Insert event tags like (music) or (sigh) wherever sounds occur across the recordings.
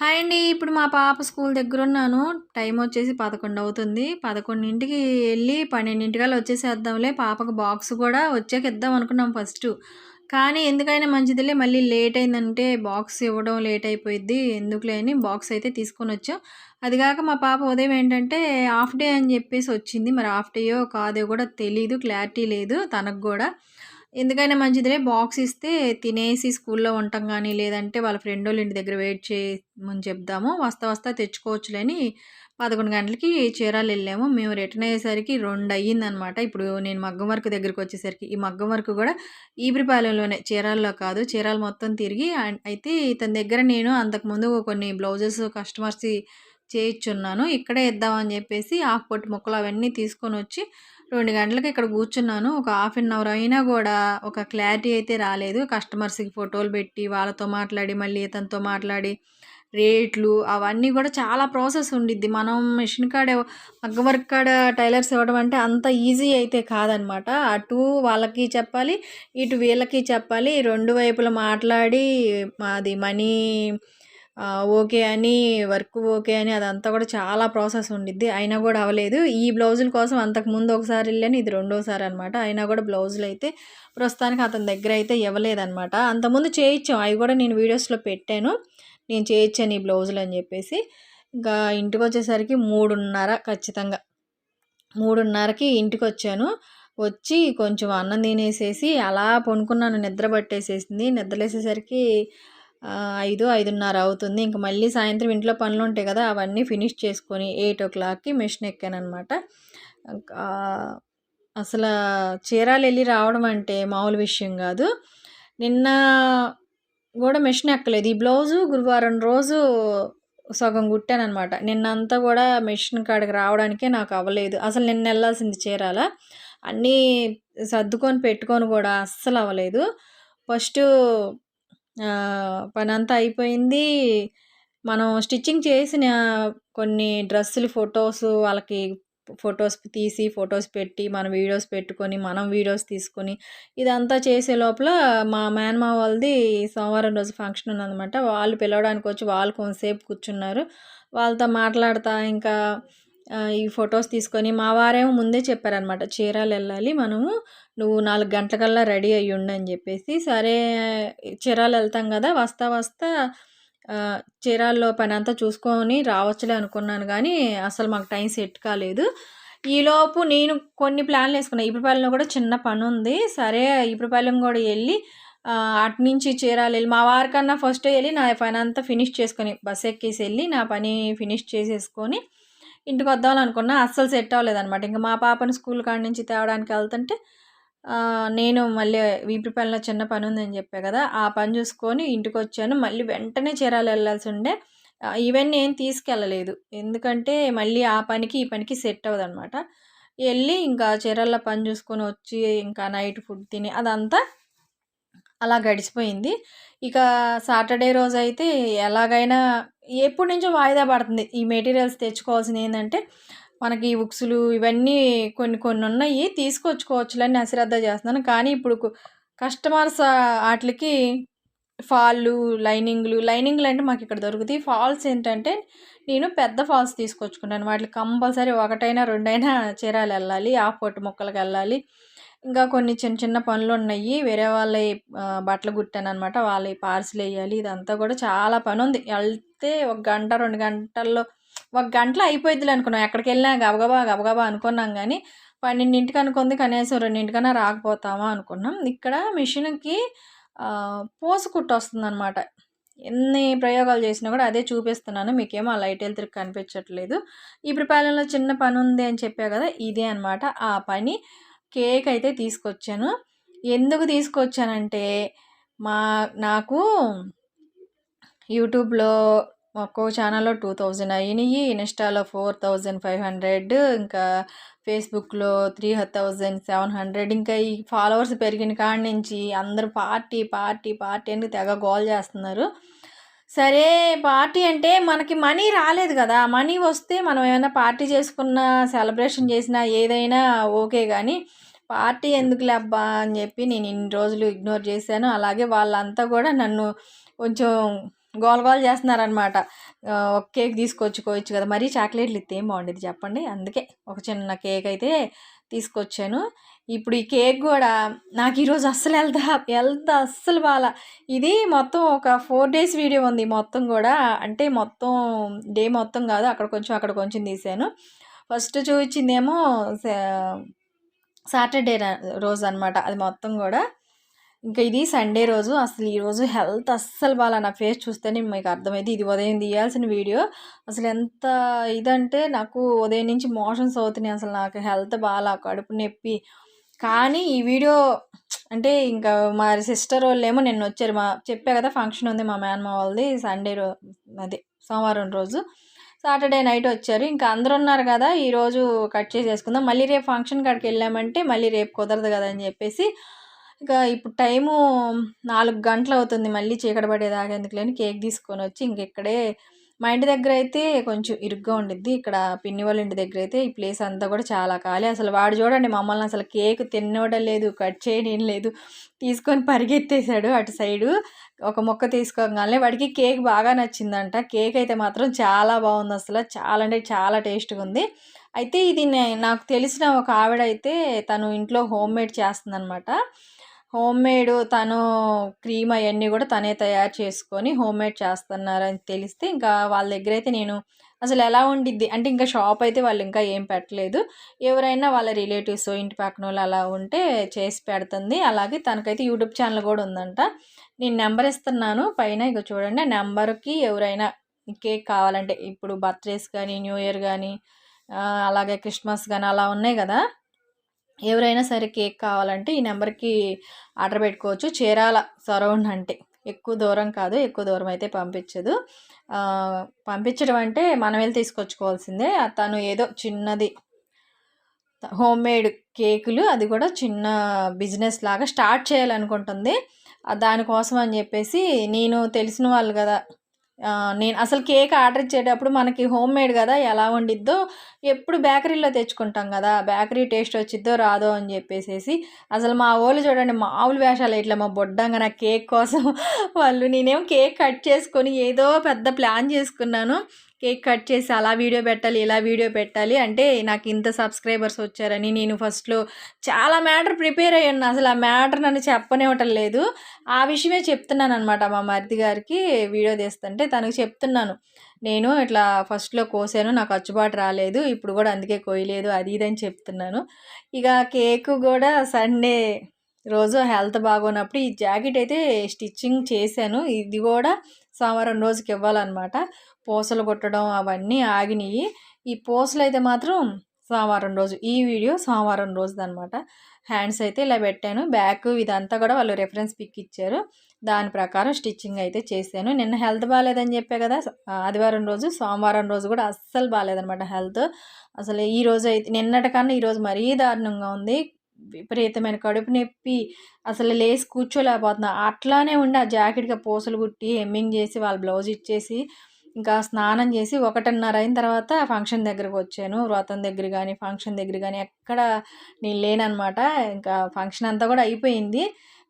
Hi అండి. ఇప్పుడు మా పాప స్కూల్ దగ్గర ఉన్నాను. టైం వచ్చేసి పదకొండు అవుతుంది. పదకొండింటికి వెళ్ళి పన్నెండింటికల్లా వచ్చేసేద్దాంలే. పాపకు బాక్స్ కూడా వచ్చాక ఇద్దాం అనుకున్నాం ఫస్ట్. కానీ ఎందుకైనా మంచిదిలే. మళ్ళీ లేట్ అయిందంటే బాక్స్ ఇవ్వడం లేట్ అయిపోయింది ఎందుకులే అని బాక్స్ అయితే తీసుకొని వచ్చాం. అది కాక మా పాప ఉదయం ఏంటంటే హాఫ్ డే అని చెప్పేసి వచ్చింది. మరి హాఫ్ డేయో కాదో కూడా తెలీదు. క్లారిటీ లేదు తనకు కూడా. ఎందుకైనా మంచిదిలే బాక్స్ ఇస్తే తినేసి స్కూల్లో ఉంటాం కానీ లేదంటే వాళ్ళ ఫ్రెండ్ వాళ్ళ ఇంటి దగ్గర వెయిట్ చేయమని చెప్దాము వస్తా వస్తా తెచ్చుకోవచ్చులేని పదకొండు గంటలకి చీరాలు వెళ్ళాము. మేము రిటర్న్ అయ్యేసరికి రెండు అయ్యిందనమాట. ఇప్పుడు నేను మగ్గం వర్క్ దగ్గరికి వచ్చేసరికి ఈ మగ్గం వర్క్ కూడా ఈబ్రిపాలెంలోనే చీరాల్లో కాదు. చీరాలు మొత్తం తిరిగి అయితే ఇతని దగ్గర నేను అంతకుముందు కొన్ని బ్లౌజెస్ కస్టమర్స్ చేయించున్నాను ఇక్కడే ఇద్దామని చెప్పేసి హాఫ్ పొట్టి ముక్కలు అవన్నీ తీసుకొని వచ్చి రెండు గంటలకి ఇక్కడ కూర్చున్నాను. ఒక హాఫ్ అన్ అవర్ అయినా కూడా ఒక క్లారిటీ అయితే రాలేదు. కస్టమర్స్కి ఫోటోలు పెట్టి వాళ్ళతో మాట్లాడి మళ్ళీ ఇతనితో మాట్లాడి రేట్లు అవన్నీ కూడా చాలా ప్రాసెస్ ఉండిద్ది. మనం మిషన్ కాడ మగ్గ వర్క్ కాడ టైలర్స్ ఇవ్వడం అంటే అంత ఈజీ అయితే కాదనమాట. అటు వాళ్ళకి చెప్పాలి ఇటు వీళ్ళకి చెప్పాలి రెండు వైపులా మాట్లాడి అది మనీ ఓకే అని వర్క్ ఓకే అని అదంతా కూడా చాలా ప్రాసెస్ ఉండిద్ది. అయినా కూడా అవ్వలేదు. ఈ బ్లౌజుల కోసం అంతకుముందు ఒకసారి వెళ్ళాను ఇది రెండోసారి అనమాట అయినా కూడా బ్లౌజులు అయితే ప్రస్తుతానికి అతని దగ్గర అయితే ఇవ్వలేదనమాట అంతకుముందు చేయించాం. అవి కూడా నేను వీడియోస్లో పెట్టాను. నేను చేయించాను ఈ బ్లౌజులు అని చెప్పేసి. ఇంకా ఇంటికి వచ్చేసరికి మూడున్నర ఖచ్చితంగా. మూడున్నరకి ఇంటికి వచ్చాను. వచ్చి కొంచెం అన్నం తినేసేసి అలా పనుకున్నాను నిద్ర పట్టేసేసింది. నిద్రలేసేసరికి ఐదు ఐదున్నర అవుతుంది. ఇంక మళ్ళీ సాయంత్రం ఇంట్లో పనులు ఉంటాయి కదా అవన్నీ ఫినిష్ చేసుకొని ఎయిట్ ఓ క్లాక్కి మిషన్ ఎక్కానమాట అసలు చీరాలు వెళ్ళి రావడం అంటే మామూలు విషయం కాదు. నిన్న కూడా మిషన్ ఎక్కలేదు. ఈ బ్లౌజు గురువారం రోజు సగం కుట్టానమాట నిన్నంతా కూడా మిషన్ కాడికి రావడానికే నాకు అవ్వలేదు. అసలు నిన్న వెళ్ళాల్సింది చీరాల. అన్నీ సర్దుకొని పెట్టుకొని కూడా అస్సలు అవ్వలేదు. ఫస్ట్ పనంతా అయిపోయింది. మనం స్టిచ్చింగ్ చేసిన కొన్ని డ్రెస్సులు ఫొటోస్ వాళ్ళకి ఫొటోస్ తీసి ఫొటోస్ పెట్టి మనం వీడియోస్ పెట్టుకొని మనం వీడియోస్ తీసుకొని ఇదంతా చేసే లోపల మా మేనమా వాళ్ళది సోమవారం రోజు ఫంక్షన్ ఉందన్నమాట. వాళ్ళు పిలవడానికి వచ్చి వాళ్ళు కొంతసేపు కూర్చున్నారు. వాళ్ళతో మాట్లాడతా ఇంకా ఈ ఫొటోస్ తీసుకొని మా వారేమో ముందే చెప్పారనమాట చీరాలు వెళ్ళాలి మనము నువ్వు నాలుగు గంటలకల్లా రెడీ అయ్యి అని చెప్పేసి. సరే చీరాలు వెళ్తాం కదా వస్తా వస్తా చీరాల్లో పని అంతా చూసుకొని రావచ్చులే అనుకున్నాను కానీ అసలు మాకు టైం సెట్ కాలేదు. ఈలోపు నేను కొన్ని ప్లాన్లు వేసుకున్నాను ఇప్పుడుపాలెంలో కూడా చిన్న పని ఉంది. సరే ఇప్పుడుపాలెం కూడా వెళ్ళి అటు నుంచి చీరాలు వెళ్ళి మా వారికన్నా ఫస్ట్ వెళ్ళి నా పని అంతా ఫినిష్ చేసుకొని బస్ ఎక్కేసి వెళ్ళి నా పని ఫినిష్ చేసేసుకొని ఇంటికి వద్దామని అనుకున్నా అస్సలు సెట్ అవ్వలేదనమాట ఇంకా మా పాపను స్కూల్ కాడి నుంచి తేవడానికి వెళ్తుంటే నేను మళ్ళీ వీపుపల్లిలో చిన్న పని ఉందని చెప్పా కదా ఆ పని చూసుకొని ఇంటికి వచ్చాను. మళ్ళీ వెంటనే చీరాలు వెళ్ళాల్సి ఉండే ఇవన్నీ ఏం తీసుకెళ్ళలేదు. ఎందుకంటే మళ్ళీ ఆ పనికి ఈ పనికి సెట్ అవ్వదనమాట వెళ్ళి ఇంకా చీరాల పని చూసుకొని వచ్చి ఇంకా నైట్ ఫుడ్ తిని అదంతా అలా గడిచిపోయింది. ఇక సాటర్డే రోజు అయితే ఎలాగైనా ఎప్పటి నుంచో వాయిదా పడుతుంది ఈ మెటీరియల్స్ తెచ్చుకోవాల్సింది ఏంటంటే మనకి ఉక్సులు ఇవన్నీ కొన్ని కొన్ని ఉన్నాయి తీసుకొచ్చుకోవచ్చులని అశ్రద్ధ చేస్తున్నాను. కానీ ఇప్పుడు కస్టమర్స్ వాటికి ఫాళ్ళు లైనింగ్లు లైనింగ్లు అంటే మాకు ఇక్కడ దొరుకుతాయి. ఫాల్స్ ఏంటంటే నేను పెద్ద ఫాల్స్ తీసుకొచ్చుకున్నాను. వాటికి కంపల్సరీ ఒకటైనా రెండైనా చీరాలు వెళ్ళాలి ఆ పొట్టు మొక్కలకు వెళ్ళాలి. ఇంకా కొన్ని చిన్న చిన్న పనులు ఉన్నాయి వేరే వాళ్ళ బట్టలు కుట్టాను అనమాట వాళ్ళ పార్సిల్ వేయాలి ఇదంతా కూడా చాలా పని ఉంది వెళ్తే ఒక గంట రెండు గంటల్లో ఒక గంటలో అయిపోయిద్దిలే అనుకున్నాం. ఎక్కడికి వెళ్ళినా గబగబా గబగబా అనుకున్నాం కానీ పన్నెండింటికి అనుకుంది. కనీసం రెండింటికన్నా రాకపోతామా అనుకున్నాం. ఇక్కడ మిషన్కి పోసు కుట్టు వస్తుంది అనమాట ఎన్ని ప్రయోగాలు చేసినా కూడా అదే చూపిస్తున్నాను. మీకేమో ఆ లైట్ వెళ్తే కనిపించట్లేదు. ఇప్పుడు పాలెంలో చిన్న పని ఉంది అని చెప్పా కదా ఇదే అనమాట ఆ పని కేక్ అయితే తీసుకొచ్చాను. ఎందుకు తీసుకొచ్చానంటే మా నాకు యూట్యూబ్లో ఒక్కో ఛానల్లో టూ థౌజండ్ అయినాయి ఇన్స్టాలో ఫోర్ థౌజండ్ ఫైవ్ హండ్రెడ్ ఇంకా ఫేస్బుక్లో త్రీ థౌజండ్ సెవెన్ హండ్రెడ్ ఇంకా ఈ ఫాలోవర్స్ పెరిగిన కాడి నుంచి అందరూ పార్టీ పార్టీ పార్టీ అని తెగ గోల్ చేస్తున్నారు. సరే పార్టీ అంటే మనకి మనీ రాలేదు కదా. మనీ వస్తే మనం ఏమైనా పార్టీ చేసుకున్న సెలబ్రేషన్ చేసినా ఏదైనా ఓకే కానీ పార్టీ ఎందుకులే అబ్బా అని చెప్పి నేను ఇన్ని రోజులు ఇగ్నోర్ చేశాను. అలాగే వాళ్ళంతా కూడా నన్ను కొంచెం గోల చేస్తున్నారనమాట ఒక కేక్ తీసుకొచ్చుకోవచ్చు కదా. మరీ చాక్లెట్లు ఇస్తే ఏం బాగుండేది చెప్పండి. అందుకే ఒక చిన్న కేక్ అయితే తీసుకొచ్చాను. ఇప్పుడు ఈ కేక్ కూడా నాకు ఈరోజు అస్సలు వెళ్తా వెళ్తా అస్సలు బాగా ఇది మొత్తం ఒక ఫోర్ డేస్ వీడియో ఉంది మొత్తం కూడా. అంటే మొత్తం డే మొత్తం కాదు. అక్కడ కొంచెం అక్కడ కొంచెం తీసాను. ఫస్ట్ చూపించిందేమో సాటర్డే రోజు అనమాట అది మొత్తం కూడా. ఇంకా ఇది సండే రోజు. అసలు ఈరోజు హెల్త్ అస్సలు బాగా నా ఫేస్ చూస్తేనే మీకు అర్థమైంది ఇది ఉదయం తీయాల్సిన వీడియో అసలు ఎంత ఇదంటే నాకు ఉదయం నుంచి మోషన్స్ అవుతున్నాయి. అసలు నాకు హెల్త్ బాగా కడుపు నొప్పి. కానీ ఈ వీడియో అంటే ఇంకా మా సిస్టర్ వాళ్ళు ఏమో నిన్న వచ్చారు. మా చెప్పా కదా ఫంక్షన్ ఉంది మా మేనమా వాళ్ళది సండే రో అదే సోమవారం రోజు. సాటర్డే నైట్ వచ్చారు. ఇంకా అందరు ఉన్నారు కదా ఈరోజు కట్ చేసేసుకుందాం. మళ్ళీ రేపు ఫంక్షన్ కాడికి వెళ్ళామంటే మళ్ళీ రేపు కుదరదు కదా అని చెప్పేసి ఇంకా ఇప్పుడు టైము నాలుగు గంటలు అవుతుంది మళ్ళీ చీకటి పడేదాకా ఎందుకులేని కేక్ తీసుకొని వచ్చి ఇంకెక్కడే. మా ఇంటి దగ్గర అయితే కొంచెం ఇరుగ్గా ఉండిద్ది. ఇక్కడ పిన్ని వాళ్ళ ఇంటి దగ్గర అయితే ఈ ప్లేస్ అంతా కూడా చాలా ఖాళీ. అసలు వాడు చూడండి మమ్మల్ని అసలు కేక్ తినవడం లేదు కట్ చేయడం లేదు. తీసుకొని పరిగెత్తేసాడు అటు సైడు. ఒక మొక్క తీసుకోగానే వాడికి కేక్ బాగా నచ్చిందంట. కేక్ అయితే మాత్రం చాలా బాగుంది అసలు. చాలా అంటే చాలా టేస్ట్గా ఉంది. అయితే ఇది నాకు తెలిసిన ఒక ఆవిడ అయితే తను ఇంట్లో హోమ్ మేడ్ చేస్తుందనమాట హోమ్ మేడ్ తను క్రీమ్ అవన్నీ కూడా తనే తయారు చేసుకొని హోమ్ మేడ్ చేస్తున్నారని తెలిస్తే ఇంకా వాళ్ళ దగ్గర అయితే నేను అసలు ఎలా ఉండిద్ది? అంటే ఇంకా షాప్ అయితే వాళ్ళు ఇంకా ఏం పెట్టలేదు. ఎవరైనా వాళ్ళ రిలేటివ్స్ ఇంటి పక్కన వాళ్ళు అలా ఉంటే చేసి పెడుతుంది. అలాగే తనకైతే యూట్యూబ్ ఛానల్ కూడా ఉందంట. నేను నెంబర్ ఇస్తున్నాను. పైన ఇక చూడండి ఆ నెంబర్కి ఎవరైనా కేక్ కావాలంటే ఇప్పుడు బర్త్డేస్ కానీ న్యూ ఇయర్ కానీ అలాగే క్రిస్మస్ కానీ అలా ఉన్నాయి కదా. ఎవరైనా సరే కేక్ కావాలంటే ఈ నెంబర్కి ఆర్డర్ పెట్టుకోవచ్చు. చీరాల సరౌండ్ అంటే ఎక్కువ దూరం కాదు ఎక్కువ దూరం అయితే పంపించదు. పంపించడం అంటే మనం వెళ్ళి తీసుకొచ్చుకోవాల్సిందే. తను ఏదో చిన్నది హోమ్ మేడ్ కేకులు అది కూడా చిన్న బిజినెస్ లాగా స్టార్ట్ చేయాలనుకుంటుంది. దానికోసం అని చెప్పేసి నేను తెలిసిన వాళ్ళు కదా నేను అసలు కేక్ ఆర్డర్ ఇచ్చేటప్పుడు మనకి హోమ్ మేడ్ కదా ఎలా వండిద్దో ఎప్పుడు బేకరీలో తెచ్చుకుంటాం కదా బేకరీ టేస్ట్ వచ్చిద్దో రాదో అని చెప్పేసి అసలు మా వాళ్ళు చూడండి మామూలు వేషాలు ఇట్లా మా బొడ్డంగా నా కేక్ కోసం (laughs) వాళ్ళు నేనేం కేక్ కట్ చేసుకొని ఏదో పెద్ద ప్లాన్ చేసుకున్నాను. కేక్ కట్ చేసి అలా వీడియో పెట్టాలి ఇలా వీడియో పెట్టాలి అంటే నాకు ఇంత సబ్స్క్రైబర్స్ వచ్చారని నేను ఫస్ట్లో చాలా మ్యాటర్ ప్రిపేర్ అయ్యాను. అసలు ఆ మ్యాటర్ నన్ను చెప్పనివ్వటం లేదు. ఆ విషయమే చెప్తున్నాను అనమాట మా మరిది గారికి వీడియో తీస్తుంటే తనకు చెప్తున్నాను. నేను ఇట్లా ఫస్ట్లో కోసాను నాకు అచ్చుబాటు రాలేదు ఇప్పుడు కూడా అందుకే కోయలేదు అది ఇది అని చెప్తున్నాను. ఇక కేక్ కూడా సండే రోజు హెల్త్ బాగోనప్పుడు ఈ జాకెట్ అయితే స్టిచ్చింగ్ చేశాను. ఇది కూడా సోమవారం రోజుకి ఇవ్వాలన్నమాట పూసలు కొట్టడం అవన్నీ ఆగినాయి ఈ పూసలు అయితే మాత్రం సోమవారం రోజు ఈ వీడియో సోమవారం రోజుదనమాట హ్యాండ్స్ అయితే ఇలా పెట్టాను. బ్యాక్ ఇదంతా కూడా వాళ్ళు రెఫరెన్స్ పిక్ ఇచ్చారు. దాని ప్రకారం స్టిచ్చింగ్ అయితే చేశాను. నిన్న హెల్త్ బాగాలేదని చెప్పే కదా ఆదివారం రోజు సోమవారం రోజు కూడా అస్సలు బాగాలేదనమాట హెల్త్. అసలు ఈ రోజు అయితే నిన్నటికన్నా ఈరోజు మరీ దారుణంగా ఉంది. విపరీతమైన కడుపు నొప్పి అసలు లేచి కూర్చోలేకపోతున్నా. అట్లానే ఉండి ఆ జాకెట్గా పూసలు కుట్టి హెమ్మింగ్ చేసి వాళ్ళ బ్లౌజ్ ఇచ్చేసి ఇంకా స్నానం చేసి ఒకటిన్నర అయిన తర్వాత ఫంక్షన్ దగ్గరకు వచ్చాను. వ్రతం దగ్గర కానీ ఫంక్షన్ దగ్గర కానీ ఎక్కడ నేను లేనమాట ఇంకా ఫంక్షన్ అంతా కూడా అయిపోయింది.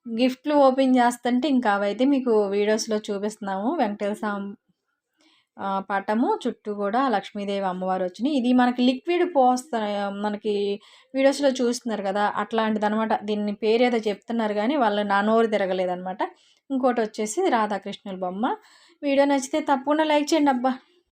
గిఫ్ట్లు ఓపెన్ చేస్తుంటే ఇంకా అవైతే మీకు వీడియోస్లో చూపిస్తున్నాము. వెంకటేశ్వర స్వామి పటము చుట్టూ కూడా లక్ష్మీదేవి అమ్మవారు వచ్చినాయి. ఇది మనకి లిక్విడ్ పోస్తా మనకి వీడియోస్లో చూస్తున్నారు కదా అట్లాంటిది అనమాట దీన్ని పేరు ఏదో చెప్తున్నారు కానీ వాళ్ళు నా నోరు తిరగలేదనమాట ఇంకోటి వచ్చేసి రాధాకృష్ణుల బొమ్మ. వీడియో నచ్చితే తప్పకుండా లైక్ చేయండి అబ్బా.